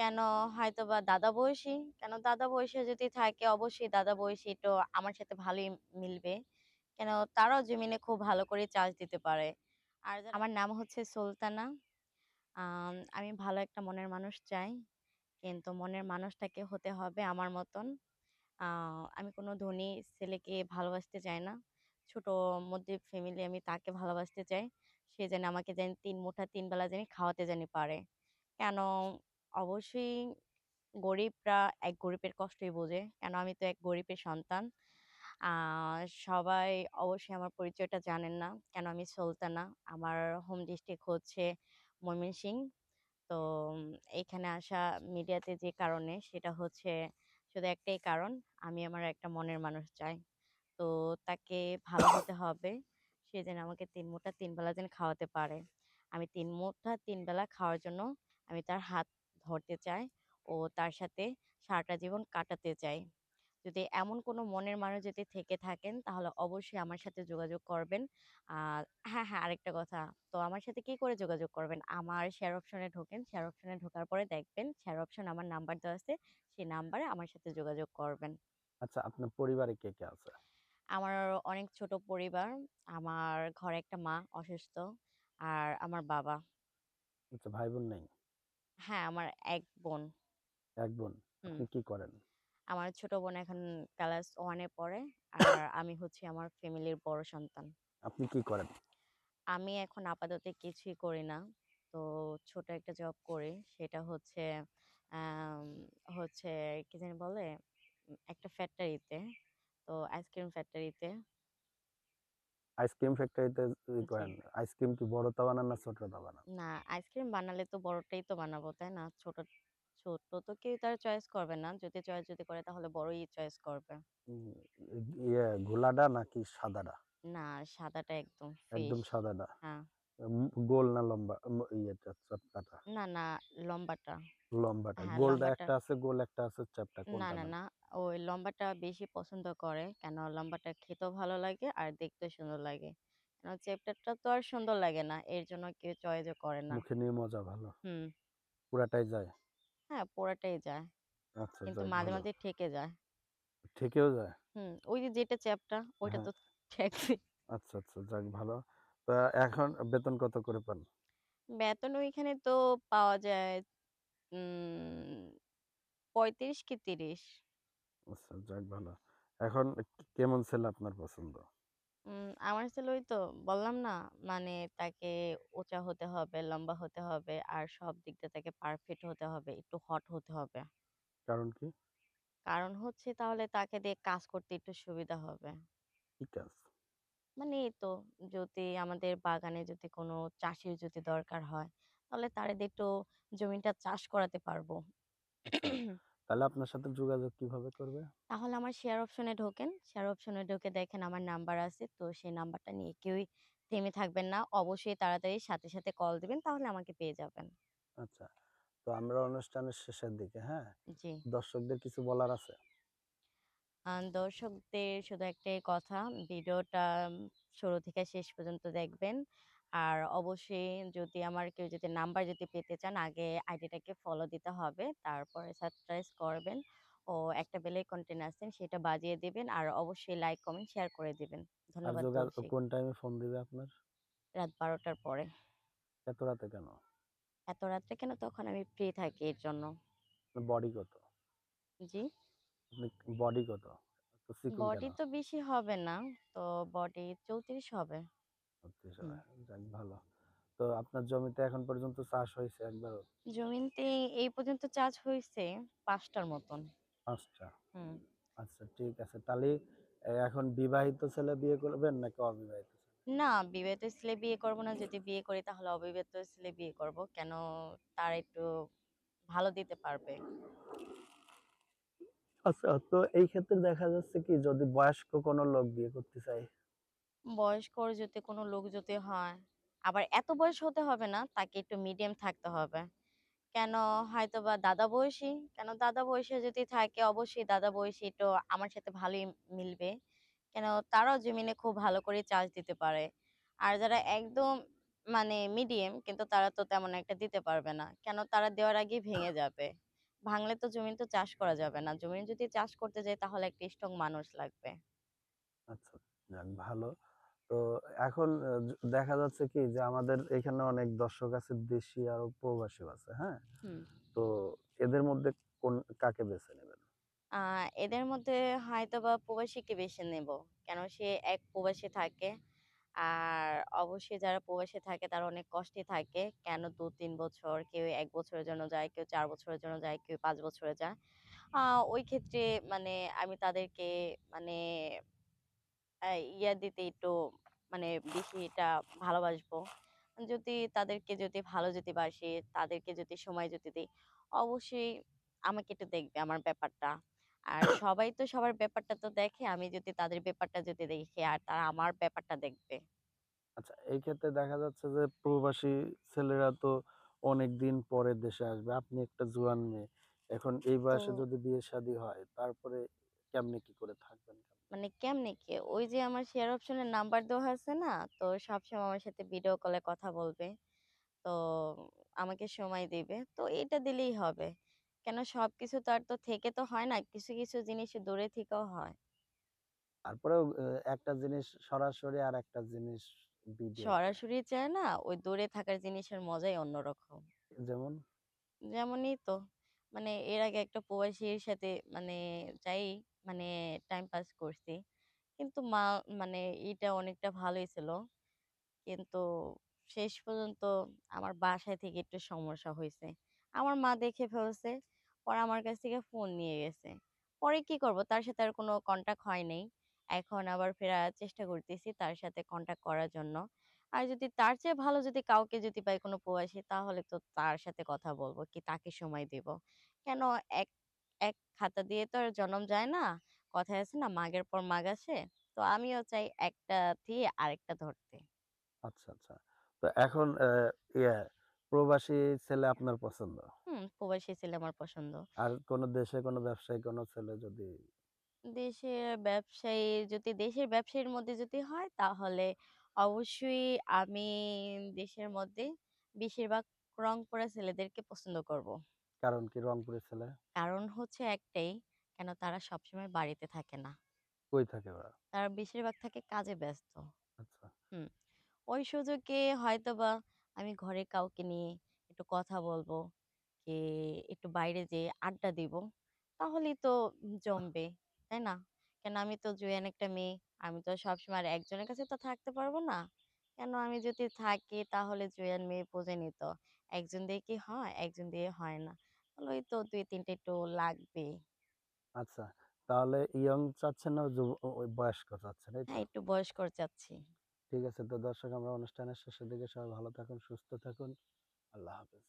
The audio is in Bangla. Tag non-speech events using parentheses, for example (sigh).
কেন হয়তো বা দাদা বয়সী, কেন দাদা বয়সী যদি থাকে অবশ্যই দাদা বয়সী তো আমার সাথে ভালোই মিলবে। কেন তারাও জমিনে খুব ভালো করে চাষ দিতে পারে। আর আমার নাম হচ্ছে সুলতানা। আম ভালো একটা মনের মানুষ চাই। কিন্তু মনের মানুষটাকে হতে হবে আমার মতন। আমি কোনো ধনী ছেলেকে ভালোবাসতে চাই না। ছোট মধ্যে ফ্যামিলি আমি তাকে ভালোবাসতে চাই। সে যেন আমাকে জানি ৩ মুঠা ৩ বেলা জানি খাওয়াতে জানি পারে। কেন অবশ্যই গরিবরা এক গরিবের কষ্টই বোঝে। কেন আমি তো এক গরিবের সন্তান। সবাই অবশ্যই আমার পরিচয়টা জানেন না। কেন আমি সুলতানা। আমার হোম ডিস্ট্রিক্ট হচ্ছে ময়মনসিংহ। তো এখানে আসা মিডিয়াতে যে কারণে সেটা হচ্ছে শুধু একটাই কারণ, আমি আমার একটা মনের মানুষ চাই। তো তাকে ভালো হতে হবে। সে যেন আমাকে তিন মুঠা ৩ বেলা যেন খাওয়াতে পারে। আমি তিন মুঠা ৩ বেলা খাওয়ার জন্য আমি তার হাত ধরতে চাই ও তার সাথে সারাটা জীবন কাটাতে চাই। যদি এমন কোনো মনের মানুষ যদি থেকে থাকেন তাহলে অবশ্যই আমার সাথে যোগাযোগ করবেন। আর হ্যাঁ, হ্যাঁ আরেকটা কথা। তো আমার সাথে কি করে যোগাযোগ করবেন? আমার শেয়ার অপশনে ঢোকেন। শেয়ার অপশনে ঢোকার পরে দেখবেন শেয়ার অপশনে আমার নাম্বার দেওয়া আছে। সেই নাম্বারে আমার সাথে যোগাযোগ করবেন। আচ্ছা আপনার পরিবারে কে, কে আছে? আমার অনেক ছোট পরিবার। আমার ঘরে একটা মা অসুস্থ। আর আমার বাবা। আচ্ছা ভাই-বোন নেই? হ্যাঁ, আমার ১ বোন। ১ বোন। হুম। আপনি কি করেন? আমার ছোট বোন এখন ক্লাস 1 এ পড়ে। আর (coughs) আমি হচ্ছি আমার ফ্যামিলির বড় সন্তান। আপনি কি করেন? আমি এখন আপাতত কিছুই করি না। তো ছোট একটা জব করি। সেটা হচ্ছে আম হচ্ছে কি জানি বলে? উম একটা ফ্যাক্টরিতে। তো আইসক্রিম ফ্যাক্টরিতে। আইসক্রিম ফ্যাক্টরিতে ই করেন। আইসক্রিম কি বড়টা বানান না ছোটটা বানান? না, আইসক্রিম বানালে তো বড়টাই তো বানাবো, তাই না? ছোট ছোট তো কেউ তার চয়েস করবে না। যদি চয়েস যদি করে তাহলে বড়ই চয়েস করবে। ইয়ে ঘোলাটা নাকি সাদাটা? না, সাদাটা একদম একদম সাদাটা। হ্যাঁ। গোল না লম্বা? ইয়েটা চ্যাপ্টাটা? না, না লম্বাটা। লম্বাটা। হ্যাঁ, গোলটা একটা আছে, গোল একটা আছে, চ্যাপ্টা না, কোনটা না, নেন? না। ওই লম্বাটা বেশি পছন্দ করে। কেন লম্বাটা খেতেও ভালো লাগে আর দেখতেও সুন্দর লাগে। কেন চ্যাপ্টারটা তো আর সুন্দর লাগে না। এর জন্য কেউ চয়েসও করে না। মুখে নিয়ে মজা ভালো। হুম। পুরাটাই যায়? হ্যাঁ, পোড়াটাই যায়। আচ্ছা কিন্তু মাঝে, মাঝে ঠেকে যায়। ঠেকেও যায়? হুম, ওই যে যেটা চ্যাপ্টা ওইটা হ্যাঁ। তো ঠেকবে। আচ্ছা, আচ্ছা যাক ভালো। তো এখন বেতন কত করে পান? বেতন ওইখানে তো পাওয়া যায় উম ৩৫ কি ৩০। আচ্ছা যাক ভালো। এখন কেমন ছেলে আপনার পছন্দ? উম আমার ছেলে ওই তো বললাম না মানে তাকে উঁচা হতে হবে, লম্বা হতে হবে আর সব দিক দিয়ে তাকে পারফেক্ট হতে হবে, একটু হট হতে হবে। কারণ কি? কারণ হচ্ছে তাহলে তাকে দিয়ে কাজ করতে একটু সুবিধা হবে। কি কাজ? মানে এই তো যদি আমাদের বাগানে যদি কোনো চাষীর যদি দরকার হয়, তাহলে তারে দিয়ে একটু জমিটা চাষ করাতে পারব। আচ্ছা, তাহলে আপনার সাথে যোগাযোগ কীভাবে করবে? তাহলে আমার শেয়ার অপশনে ঢোকেন। শেয়ার অপশনে ঢুকে দেখেন আমার নাম্বার আছে। তো সেই নাম্বারটা নিয়ে কেউই থেমে থাকবেন না। অবশ্যই তাড়াতাড়ি সাথে, সাথে কল দিবেন তাহলে আমাকে পেয়ে যাবেন। আচ্ছা। তো আমরা অনুষ্ঠানের শেষের দিকে, হ্যাঁ? জি। দর্শকদের কিছু বলার আছে? দর্শকদের শুধু একটাই কথা, ভিডিওটা শুরু থেকে শেষ পর্যন্ত দেখবেন। আর অবশ্যই যদি আমার কেউ যদি নাম্বার যদি পেতে চান আগে আইডিটাকে ফলো দিতে হবে। তারপরে সাবস্ক্রাইব করবেন ও একটা বেল আইকনটি আছেন সেটা বাজিয়ে দিবেন। আর অবশ্যই লাইক, কমেন্ট, শেয়ার করে দিবেন। ধন্যবাদ কোন টাইমে ফোন দিবে আপনার? রাত ১২ টার পরে। এত রাতে কেন? এত রাত্রে কেন? তখন আমি ফ্রি থাকি এর জন্য। বডি কত? জি? বডি কত? বডি তো বেশি হবে না। তো বডি ৩৪ হবে। ৩৬ হুম। হয়। যাক ভালো। তো আপনার জমিতে এখন পর্যন্ত চাষ হইছে একবারও? জমিতে এই পর্যন্ত চাষ হইছে ৫ টার মতন। ৫ টা? হুম। আচ্ছা ঠিক আছে। তাহলে এখন বিবাহিত ছেলে বিয়ে করবেন নাকি অবিবাহিত না, বিবাহিত ছেলে বিয়ে করব না। যদি বিয়ে করি তাহলে অবিবাহিত ছেলে বিয়ে করব। কেন? তার একটু ভালো দিতে পারবে। আচ্ছা, তো এই ক্ষেত্রে দেখা যাচ্ছে কি যদি বয়স্ক কোনো লোক বিয়ে করতে চায়? বয়স্কর যদি কোনো লোক যদি হয়, আবার এত বয়স হতে হবে না, তাকে একটু মিডিয়াম থাকতে হবে। কেন? হয়তো বা দাদা বয়সী, কেন দাদা বয়সী যদি থাকে অবশ্যই দাদা বয়সী তো আমার সাথে ভালোই মিলবে। কেন? তারাও জমিনে খুব ভালো করে চাষ দিতে পারে। আর যারা একদম মানে মিডিয়াম কিন্তু তারা তো তেমন একটা দিতে পারবে না। কেন? তারা দেওয়ার আগেই ভেঙে যাবে। ভাঙলে তো জমিন তো চাষ করা যাবে না। জমিন যদি চাষ করতে যাই তাহলে একটা স্ট্রং মানুষ লাগবে। আচ্ছা, ভালো। তো এখন দেখা যাচ্ছে কি যে আমাদের এখানে অনেক দর্শক আছে দেশি আর প্রবাসী আছে, হ্যাঁ? তো এদের মধ্যে কোন কাকে বেছে নেবেন? এদের মধ্যে হয়তোবা প্রবাসীকে বেছে নেব। কেন সে এক প্রবাসে থাকে। আর অবশ্যই যারা প্রবাসে থাকে তারা অনেক কষ্টে থাকে। কেন ২-৩ বছর, কেউ এক বছরের জন্য যায়, কেউ চার বছরের জন্য যায়, কেউ পাঁচ বছরে যায়। ওই ক্ষেত্রে মানে আমি তাদেরকে মানে ইয়া দিতে একটু মানে বেশি এটা ভালোবাসবো। যদি তাদেরকে যদি ভালো যদি বাসি, তাদেরকে যদি সময় যদি দেই, অবশ্যই আমাকে একটু দেখবে আমার ব্যাপারটা। আর (coughs) সবাই তো সবার ব্যাপারটা তো দেখে। আমি যদি তাদের ব্যাপারটা যদি দেখি আর তারা আমার ব্যাপারটা দেখবে। আচ্ছা এই ক্ষেত্রে দেখা যাচ্ছে যে প্রবাসী ছেলেরা তো অনেকদিন পরে দেশে আসবে। আপনি একটা জোয়ান মেয়ে। এখন এই বয়সে যদি বিয়ে-শাদী হয় তারপরে কেমনে কি করে থাকবেন? মানে কেমনে কি? ওই যে আমার শেয়ার অপশনের নাম্বার দেওয়া আছে না? তো সবসময় আমার সাথে ভিডিও কলে কথা বলবে। তো আমাকে সময় দিবে। তো এটা দিলেই হবে। কেন সবকিছু তো আর তো থেকে তো হয় না। কিছু, কিছু জিনিস দূরে থেকেও হয়। তারপরেও একটা জিনিস সরাসরি আর একটা জিনিস ভিডিও সরাসরি চায় না, ওই দূরে থাকার জিনিসের মজাই অন্যরকম। যেমন? যেমনই তো মানে এর আগে একটা প্রবাসীর সাথে মানে যাই মানে টাইম পাস করছি। কিন্তু মা মানে এটা অনেকটা ভালোই ছিল। কিন্তু শেষ পর্যন্ত আমার বাসায় থেকে একটু সমস্যা হইছে। আমার মা দেখে ফেলছে। পরে আমার কাছ থেকে ফোন নিয়ে গেছে। পরে কি করব? তার সাথে আর কোনো কনট্যাক্ট হয় নাই। এখন আবার ফেরার চেষ্টা করতেছি তার সাথে কনট্যাক্ট করার জন্য। আর যদি তার চেয়ে ভালো যদি কাউকে যদি পাই কোনো প্রবাসী, তাহলে তো তার সাথে কথা বলব, কি তাকে সময় দিব। কেন এক এক খাতা দিয়ে তো আর জনম যায় না। কথায় আছে না মাগের পর মাগ আসে। তো আমিও চাই একটা দিয়ে আরেকটা ধরতে। আচ্ছা, আচ্ছা। তো এখন ইয়ে প্রবাসী ছেলে আপনার পছন্দ। হুম, প্রবাসী ছেলে আমার পছন্দ। আর কোন দেশে কোন ব্যবসায়ী কোন ছেলে যদি দেশের ব্যবসায়ী যদি দেশের ব্যবসায়ীর মধ্যে যদি হয় তাহলে অবশ্যই আমি দেশের মধ্যে বেশিরভাগ রংপুরা ছেলেদেরকে পছন্দ করব। কারণ কি রংপুরের ছেলে? কারণ হচ্ছে একটাই, কেন তারা সবসময় বাড়িতে থাকে না। কই থাকে ওরা? তারা বেশিরভাগ থাকে কাজে ব্যস্ত। আচ্ছা। হুম। ওই সুযোগে হয়তোবা আমি ঘরে কাউকে নিয়ে একটু কথা বলব, কি একটু বাইরে যেয়ে আড্ডা দিব। তাহলেই তো জমবে, তাই না? কেন আমি তো জুয়ান একটা মেয়ে। আমি তো সবসময় আর একজনের কাছে তো থাকতে পারব না। কেন আমি যদি থাকি তাহলে জুয়ান মেয়ে বোঝেনই তো। একজন দিয়ে কি হয়? একজন দিয়ে হয় না। তাহলে ওই তো ২-৩ টা একটু লাগবে আচ্ছা। তাহলে ইয়ং চাচ্ছেন না বয়স্ক চাচ্ছেন? হ্যাঁ, একটু বয়স্ক চাচ্ছি। ঠিক আছে। তো দর্শক আমরা অনুষ্ঠানের শেষের দিকে সবাই ভালো থাকুন, সুস্থ থাকুন। আল্লাহ হাফেজ।